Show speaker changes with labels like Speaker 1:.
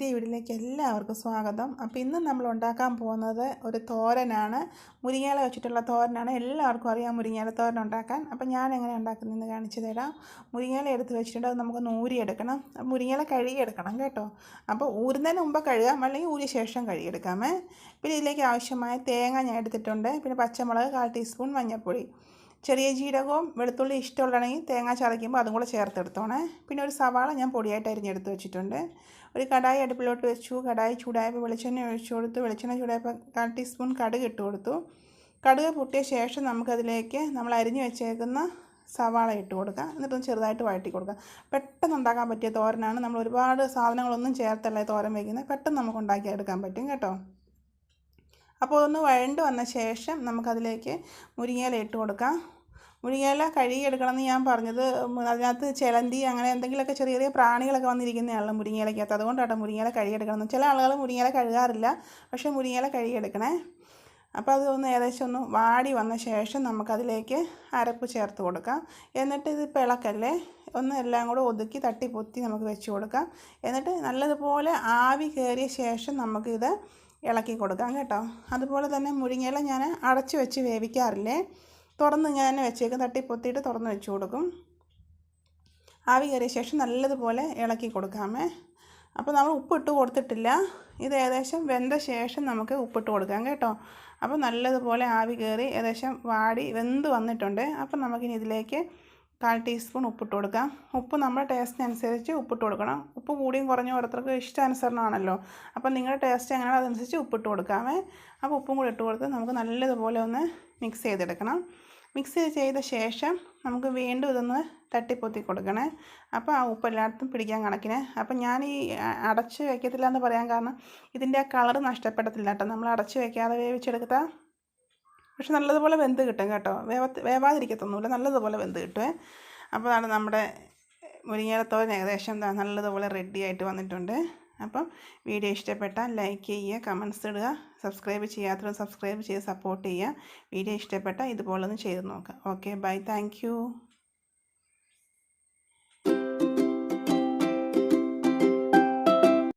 Speaker 1: ചാനലിലേക്ക് എല്ലാവർക്കും സ്വാഗതം. അപ്പോൾ ഇന്ന് നമ്മൾ ഉണ്ടാക്കാൻ പോകുന്നത് ഒരു തോരനാണ്. മുരിങ്ങയില വെച്ചിട്ടുള്ള തോരനാണ്. എല്ലാവർക്കും അറിയാം മുരിങ്ങയില തോരൻ ഉണ്ടാക്കാൻ. അപ്പോൾ ഞാൻ എങ്ങനെ ഉണ്ടാക്കുന്നതെന്ന് കാണിച്ചു തരാം. മുരിങ്ങയില എടുത്ത് വെച്ചിട്ടുണ്ട്. അത് നമുക്ക് ഊരിയെടുക്കണം മുരിങ്ങയില കഴുകിയെടുക്കണം കേട്ടോ. അപ്പോൾ ഊരുന്നതിന് മുമ്പ് കഴുകാം. അല്ലെങ്കിൽ ഊരിയ ശേഷം കഴുകിയെടുക്കാമേ പിന്നെ ഇതിലേക്ക് ആവശ്യമായ തേങ്ങ ഞാൻ എടുത്തിട്ടുണ്ട്. പിന്നെ പച്ചമുളക് കാൽ ടീസ്പൂൺ മഞ്ഞൾപ്പൊടി. ചെറിയ ജീരകവും വെളുത്തുള്ളി ഇഷ്ടമുള്ളതാണെങ്കിൽ തേങ്ങ ചതയ്ക്കുമ്പോൾ അതും കൂടെ ചേർത്തെടുത്തോണേ. പിന്നെ ഒരു സവാള ഞാൻ പൊടിയായിട്ട് അരിഞ്ഞെടുത്ത് വെച്ചിട്ടുണ്ട്. ഒരു കടായി അടുപ്പിലോട്ട് വെച്ചു. കടായി ചൂടായപ്പോൾ വെളിച്ചെണ്ണ ഒഴിച്ചു കൊടുത്തു. വെളിച്ചെണ്ണ ചൂടായപ്പോൾ കാൽ ടീസ്പൂൺ കടുക് ഇട്ട് കൊടുത്തു. കടുക് പൊട്ടിയ ശേഷം നമുക്കതിലേക്ക് നമ്മൾ അരിഞ്ഞു വെച്ചേക്കുന്ന സവാള ഇട്ട് കൊടുക്കുക. എന്നിട്ടൊന്ന് ചെറുതായിട്ട് വഴറ്റി കൊടുക്കുക. പെട്ടെന്ന് ഉണ്ടാക്കാൻ പറ്റിയ തോരനാണ്. നമ്മൾ ഒരുപാട് സാധനങ്ങളൊന്നും ചേർത്തല്ല തോരൻ വയ്ക്കുന്നത് പെട്ടെന്ന് നമുക്ക് ഉണ്ടാക്കിയെടുക്കാൻ പറ്റും കേട്ടോ. അപ്പോൾ ഒന്ന് വഴണ്ട് വന്ന ശേഷം നമുക്കതിലേക്ക് മുരിങ്ങയില ഇട്ട് കൊടുക്കാം. മുരിങ്ങയില കഴുകിയെടുക്കണം എന്ന് ഞാൻ പറഞ്ഞത് അതിനകത്ത് ചിലന്തി അങ്ങനെ എന്തെങ്കിലുമൊക്കെ ചെറിയ ചെറിയ പ്രാണികളൊക്കെ വന്നിരിക്കുന്നതാണല്ലോ മുരിങ്ങയിലക്കകത്ത് അതുകൊണ്ടാണ് മുരിങ്ങയില കഴുകിയെടുക്കണം ചില ആളുകൾ മുരിങ്ങയില കഴുകാറില്ല പക്ഷേ മുരിങ്ങയില കഴുകിയെടുക്കണേ. അപ്പോൾ അത് ഒന്ന് ഏകദേശം ഒന്ന് വാടി വന്ന ശേഷം നമുക്കതിലേക്ക് അരപ്പ് ചേർത്ത് കൊടുക്കാം. എന്നിട്ട് ഇത് പിളക്കല്ലേ ഒന്ന് എല്ലാം കൂടെ ഒതുക്കി തട്ടി പൊത്തി നമുക്ക് വെച്ച് കൊടുക്കാം. എന്നിട്ട് നല്ലതുപോലെ ആവി കയറിയ ശേഷം നമുക്കിത് ഇളക്കി കൊടുക്കാം കേട്ടോ. അതുപോലെ തന്നെ മുരിങ്ങയില ഞാൻ അടച്ചു വെച്ച് വേവിക്കാറില്ലേ തുറന്ന് ഞാൻ വെച്ചേക്കും തട്ടി പൊത്തിയിട്ട് തുറന്ന് വെച്ച് കൊടുക്കും. ആവി കയറിയ ശേഷം നല്ലതുപോലെ ഇളക്കി കൊടുക്കാമേ. അപ്പോൾ നമ്മൾ ഉപ്പിട്ട് കൊടുത്തിട്ടില്ല. ഇത് ഏകദേശം വെന്ത ശേഷം നമുക്ക് ഉപ്പിട്ട് കൊടുക്കാം കേട്ടോ. അപ്പോൾ നല്ലതുപോലെ ആവി കയറി ഏകദേശം വാടി വെന്ത് വന്നിട്ടുണ്ട്. അപ്പോൾ നമുക്കിനി ഇതിലേക്ക് കാൽ ടീസ്പൂൺ ഉപ്പിട്ട് കൊടുക്കാം ഉപ്പ് നമ്മുടെ ടേസ്റ്റിനനുസരിച്ച് ഉപ്പിട്ട് കൊടുക്കണം. ഉപ്പ് കൂടിയും കുറഞ്ഞും ഓരോരുത്തർക്ക് ഇഷ്ടാനുസരണമാണല്ലോ അപ്പം നിങ്ങളുടെ ടേസ്റ്റ് എങ്ങനെയാണോ അതനുസരിച്ച് ഉപ്പിട്ട് കൊടുക്കാമേ അപ്പോൾ ഉപ്പും കൂടി ഇട്ട് കൊടുത്ത് നമുക്ക് നല്ലതുപോലെ ഒന്ന് മിക്സ് ചെയ്തെടുക്കണം. മിക്സ് ചെയ്ത ശേഷം നമുക്ക് വീണ്ടും ഇതൊന്ന് തട്ടിപ്പൊത്തി കൊടുക്കണേ. അപ്പോൾ ആ ഉപ്പ് എല്ലായിടത്തും പിടിക്കാൻ കണക്കിന്. അപ്പം ഞാൻ ഈ അടച്ച് വയ്ക്കത്തില്ല എന്ന് പറയാൻ കാരണം ഇതിന്റെ ആ കളർ നഷ്ടപ്പെടത്തില്ല കേട്ടോ. നമ്മൾ അടച്ച് വയ്ക്കാതെ വേവിച്ചെടുത്താൽ പക്ഷെ നല്ലതുപോലെ വെന്ത് കിട്ടും കേട്ടോ. വേവത്ത് വേവാതിരിക്കത്തൊന്നുമില്ല നല്ലതുപോലെ വെന്ത് കിട്ടുമേ അപ്പോൾ അതാണ് നമ്മുടെ മുരിങ്ങയിലത്തോരൻ ഏകദേശം നല്ലതുപോലെ റെഡി ആയിട്ട് വന്നിട്ടുണ്ട്. അപ്പം വീഡിയോ ഇഷ്ടപ്പെട്ടാൽ ലൈക്ക് ചെയ്യുക കമൻസ് ഇടുക സബ്സ്ക്രൈബ് ചെയ്യാത്തവരും സബ്സ്ക്രൈബ് ചെയ്ത് സപ്പോർട്ട് ചെയ്യുക. വീഡിയോ ഇഷ്ടപ്പെട്ടാൽ ഇതുപോലെ ഒന്ന് ചെയ്ത് നോക്കുക. Okay bye thank